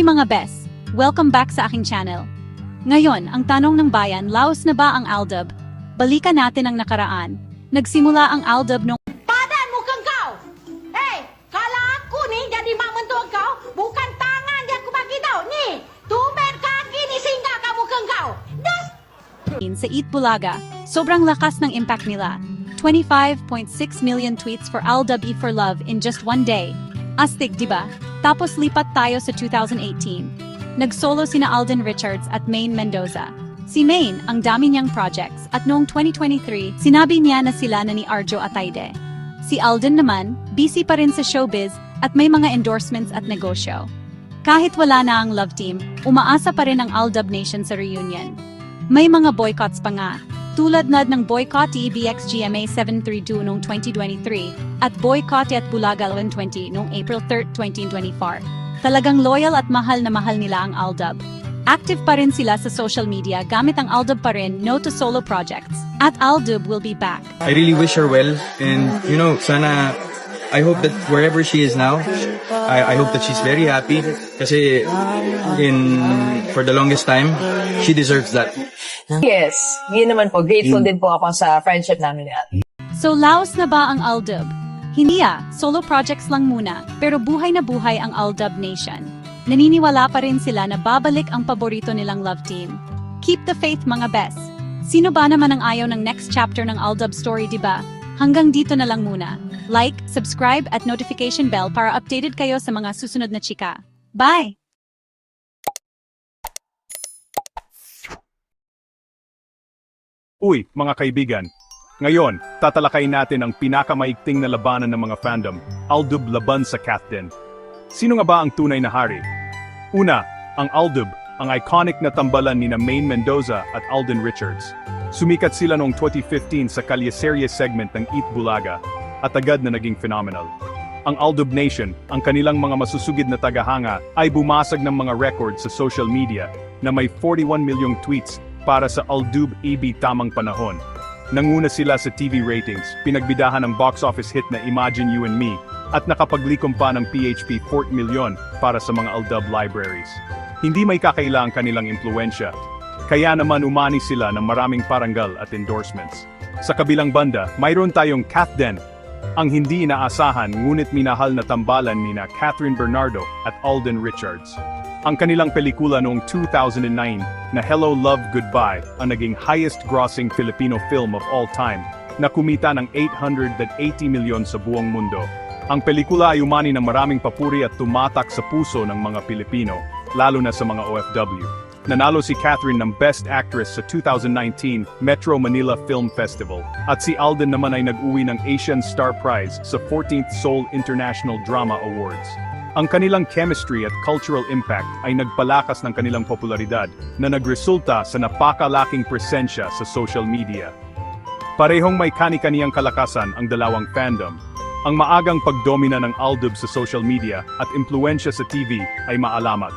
Uy mga bes, welcome back sa aking channel. Ngayon, ang tanong ng bayan, laos na ba ang Aldab? Balikan natin ang nakaraan. Nagsimula ang Aldab noong Padan mo kang kau! Hey, kala aku ni jadi mak mentua kau, bukan tangan yang aku bagi tau. Ni, tumen kaki ni singgah kamu kang kau. Das sa Eat Bulaga, sobrang lakas ng impact nila. 25.6 million tweets for Aldab E for Love in just one day. Astig, di ba? Tapos lipat tayo sa 2018. Nag-solo sina Alden Richards at Maine Mendoza. Si Maine, ang dami niyang projects at noong 2023, sinabi niya na sila na ni Arjo Atayde. Si Alden naman, busy pa rin sa showbiz at may mga endorsements at negosyo. Kahit wala na ang love team, umaasa pa rin ang Aldab Nation sa reunion. May mga boycotts pa nga, tulad na ng boycott EBX GMA 732 noong 2023 at boycott at Bulaga 1120 noong April 3, 2024. Talagang loyal at mahal na mahal nila ang Aldab. Active pa rin sila sa social media gamit ang Aldab pa rin no to solo projects. At Aldab will be back. I really wish her well, and you know, sana. I hope that wherever she is now, I, I hope that she's very happy. Kasi in for the longest time, she deserves that. Yes, yun naman po. Grateful din po ako sa friendship namin ni Ate. So Laos na ba ang Aldab? Hindi ah, solo projects lang muna, pero buhay na buhay ang Aldab Nation. Naniniwala pa rin sila na babalik ang paborito nilang love team. Keep the faith mga bes. Sino ba naman ang ayaw ng next chapter ng Aldab story, di ba? Hanggang dito na lang muna. Like, subscribe at notification bell para updated kayo sa mga susunod na chika. Bye! Uy, mga kaibigan. Ngayon, tatalakayin natin ang pinakamaigting na labanan ng mga fandom, Aldub laban sa Kathden. Sino nga ba ang tunay na hari? Una, ang Aldub, ang iconic na tambalan ni na Maine Mendoza at Alden Richards. Sumikat sila noong 2015 sa kalyeserye segment ng Eat Bulaga at agad na naging phenomenal. Ang Aldub Nation, ang kanilang mga masusugid na tagahanga, ay bumasag ng mga record sa social media na may 41 milyong tweets para sa Aldub EB Tamang Panahon. Nanguna sila sa TV ratings, pinagbidahan ng box office hit na Imagine You and Me, at nakapaglikom pa ng PHP 4 milyon para sa mga Aldub libraries. Hindi may kakaila ang kanilang impluensya, kaya naman umani sila ng maraming parangal at endorsements. Sa kabilang banda, mayroon tayong Kathden, ang hindi inaasahan ngunit minahal na tambalan ni na Catherine Bernardo at Alden Richards. Ang kanilang pelikula noong 2009 na Hello Love Goodbye ang naging highest-grossing Filipino film of all time na kumita ng 880 milyon sa buong mundo. Ang pelikula ay umani ng maraming papuri at tumatak sa puso ng mga Pilipino, lalo na sa mga OFW. Nanalo si Catherine ng Best Actress sa 2019 Metro Manila Film Festival. At si Alden naman ay nag-uwi ng Asian Star Prize sa 14th Seoul International Drama Awards. Ang kanilang chemistry at cultural impact ay nagpalakas ng kanilang popularidad na nagresulta sa napakalaking presensya sa social media. Parehong may kani-kaniyang kalakasan ang dalawang fandom. Ang maagang pagdomina ng Aldub sa social media at impluensya sa TV ay maalamat.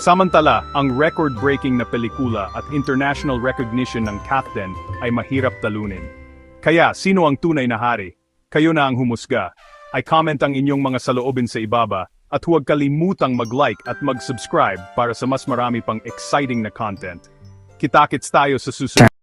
Samantala, ang record-breaking na pelikula at international recognition ng Captain ay mahirap talunin. Kaya, sino ang tunay na hari? Kayo na ang humusga. Ay comment ang inyong mga saloobin sa ibaba at huwag kalimutang mag-like at mag-subscribe para sa mas marami pang exciting na content. Kita-kits tayo sa susunod.